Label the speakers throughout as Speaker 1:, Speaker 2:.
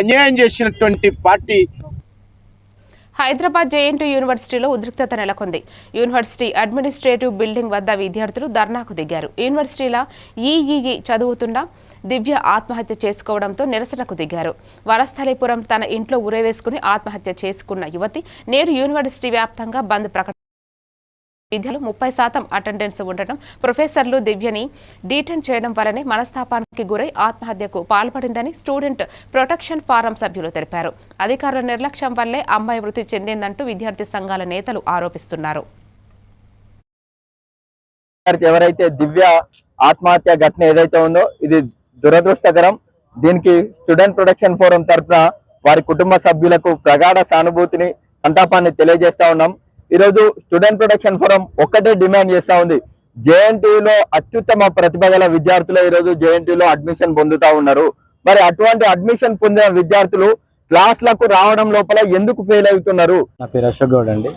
Speaker 1: అన్యాయం చేసినటువంటి party
Speaker 2: Hyderabad JNT యూనివర్సిటీలో ఉద్రిక్తత నెలకొంది. యూనివర్సిటీ అడ్మినిస్ట్రేటివ్ బిల్డింగ్ వద్ద విద్యార్థులు ధర్నాకు దిగారు. యూనివర్సిటీల ఈఈఈ చదువుతున్న దివ్య ఆత్మహత్య చేసుకోవడంతో నిరసనకు దిగారు. వనస్థలిపురం తన ఇంట్లో ఉరేవేసుకుని ఆత్మహత్య చేసుకున్న యువతి నేడు యూనివర్సిటీ వ్యాప్తంగా బంద్ ప్రకటన విద్యలో ముప్పై శాతం అటెండెన్స్ ఉండటం ప్రొఫెసర్లు దివ్యని డీటెన్ చేయడం వల్లనే మనస్తాపానికి గురై ఆత్మహత్యకు పాల్పడిందని స్టూడెంట్ ప్రొటెక్షన్ ఫారం సభ్యులు తెలిపారు. అధికారుల నిర్లక్ష్యం వల్లే అమ్మాయి మృతి చెందిందంటూ విద్యార్థి సంఘాల నేతలు ఆరోపిస్తున్నారు.
Speaker 3: ఎవరైతే దివ్య ఆత్మహత్య ఘటన ఏదైతే ఉందో ఇది దురదృష్టకరం. దీనికి స్టూడెంట్ ప్రొటెక్షన్ ఫోరం తరఫున వారి కుటుంబ సభ్యులకు ప్రగాఢ సానుభూతిని సంతాపాన్ని తెలియజేస్తా ఉన్నాం. ఈరోజు స్టూడెంట్ ప్రొటెక్షన్ ఫోరం ఒక్కటే డిమాండ్ చేస్తా ఉంది. జేఎన్టీయులో అత్యుత్తమ ప్రతిభ గల విద్యార్థులు ఈరోజు జేఎన్టీయులో అడ్మిషన్ పొందుతా ఉన్నారు. మరి అటువంటి అడ్మిషన్ పొందిన విద్యార్థులు క్లాస్లకు రావడం లోపల ఎందుకు ఫెయిల్ అవుతున్నారు?
Speaker 4: నా పేరు అశోక్ గౌడ్ అండి.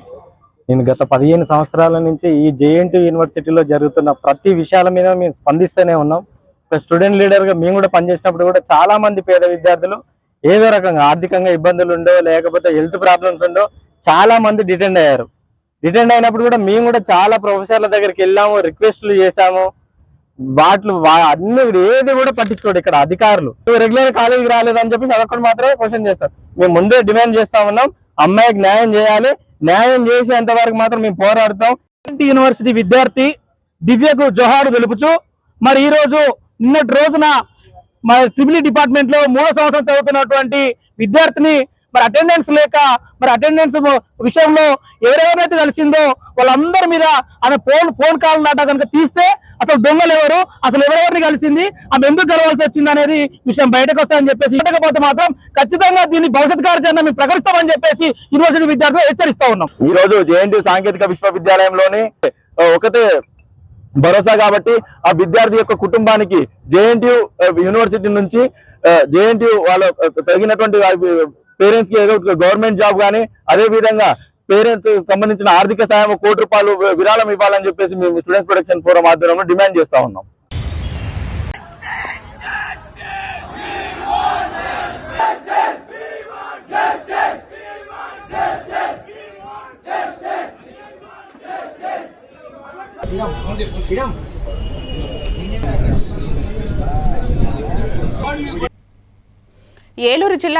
Speaker 4: నేను గత పదిహేను సంవత్సరాల నుంచి ఈ జేఎన్టీ యూనివర్సిటీలో జరుగుతున్న ప్రతి విషయాల మీద మేము స్పందిస్తూనే ఉన్నాం. ఒక స్టూడెంట్ లీడర్గా మేము కూడా పనిచేసినప్పుడు కూడా చాలా మంది పేద విద్యార్థులు ఏదో రకంగా ఆర్థికంగా ఇబ్బందులు ఉండో లేకపోతే హెల్త్ ప్రాబ్లమ్స్ ఉండో చాలా మంది డిటెండ్ అయ్యారు. రిటర్న్ అయినప్పుడు కూడా మేము కూడా చాలా ప్రొఫెసర్ల దగ్గరికి వెళ్ళాము రిక్వెస్ట్లు చేశాము. వాటిలో అన్ని ఏది కూడా పట్టించుకోడు ఇక్కడ అధికారులు. రెగ్యులర్ కాలేజీకి రాలేదని చెప్పేసి అదొక్కటి మాత్రమే క్వశ్చన్ చేస్తారు. మేము ముందే డిమాండ్ చేస్తా ఉన్నాం అమ్మాయికి న్యాయం చేయాలి. న్యాయం చేసేంత వరకు మాత్రం మేము పోరాడతాం.
Speaker 5: యూనివర్సిటీ విద్యార్థి దివ్యకు జోహారు తెలుపుచు? మరి ఈ రోజు నిన్నటి రోజున మరి ట్రిబిలీ డిపార్ట్మెంట్లో మూడో సంవత్సరం చదువుతున్నటువంటి విద్యార్థిని మరి అటెండెన్స్ లేక మరి అటెండెన్స్ విషయంలో ఎవరెవరైతే కలిసిందో వాళ్ళందరి మీద ఆమె ఫోన్ ఫోన్ కాల్ దాటా కనుక తీస్తే అసలు దొంగలు ఎవరు? అసలు ఎవరెవరిని కలిసింది? ఆమె ఎందుకు కలవాల్సి వచ్చింది అనేది విషయం బయటకు వస్తాయని చెప్పేసి ఇవ్వకపోతే మాత్రం ఖచ్చితంగా దీన్ని భవిష్యత్ కార్యాచరణ మేము ప్రకటిస్తామని చెప్పేసి యూనివర్సిటీ విద్యార్థులు హెచ్చరిస్తా ఉన్నాం.
Speaker 3: ఈ రోజు జేఎన్టీ సాంకేతిక విశ్వవిద్యాలయంలోని ఒకటే భరోసా కాబట్టి ఆ విద్యార్థి యొక్క కుటుంబానికి జేఎన్టీయు యూనివర్సిటీ నుంచి జేఎన్టీయు వాళ్ళ తగినటువంటి పేరెంట్స్కి ఏదో గవర్నమెంట్ జాబ్ కానీ అదే విధంగా పేరెంట్స్ సంబంధించిన ఆర్థిక సాయం కోటి రూపాయలు విరాళం ఇవ్వాలని చెప్పేసి మేము స్టూడెంట్స్ ప్రొటెక్షన్ ఫోరం ఆధ్వర్యంలో డిమాండ్ చేస్తా ఉన్నాం.
Speaker 2: ఏలూరు జిల్లా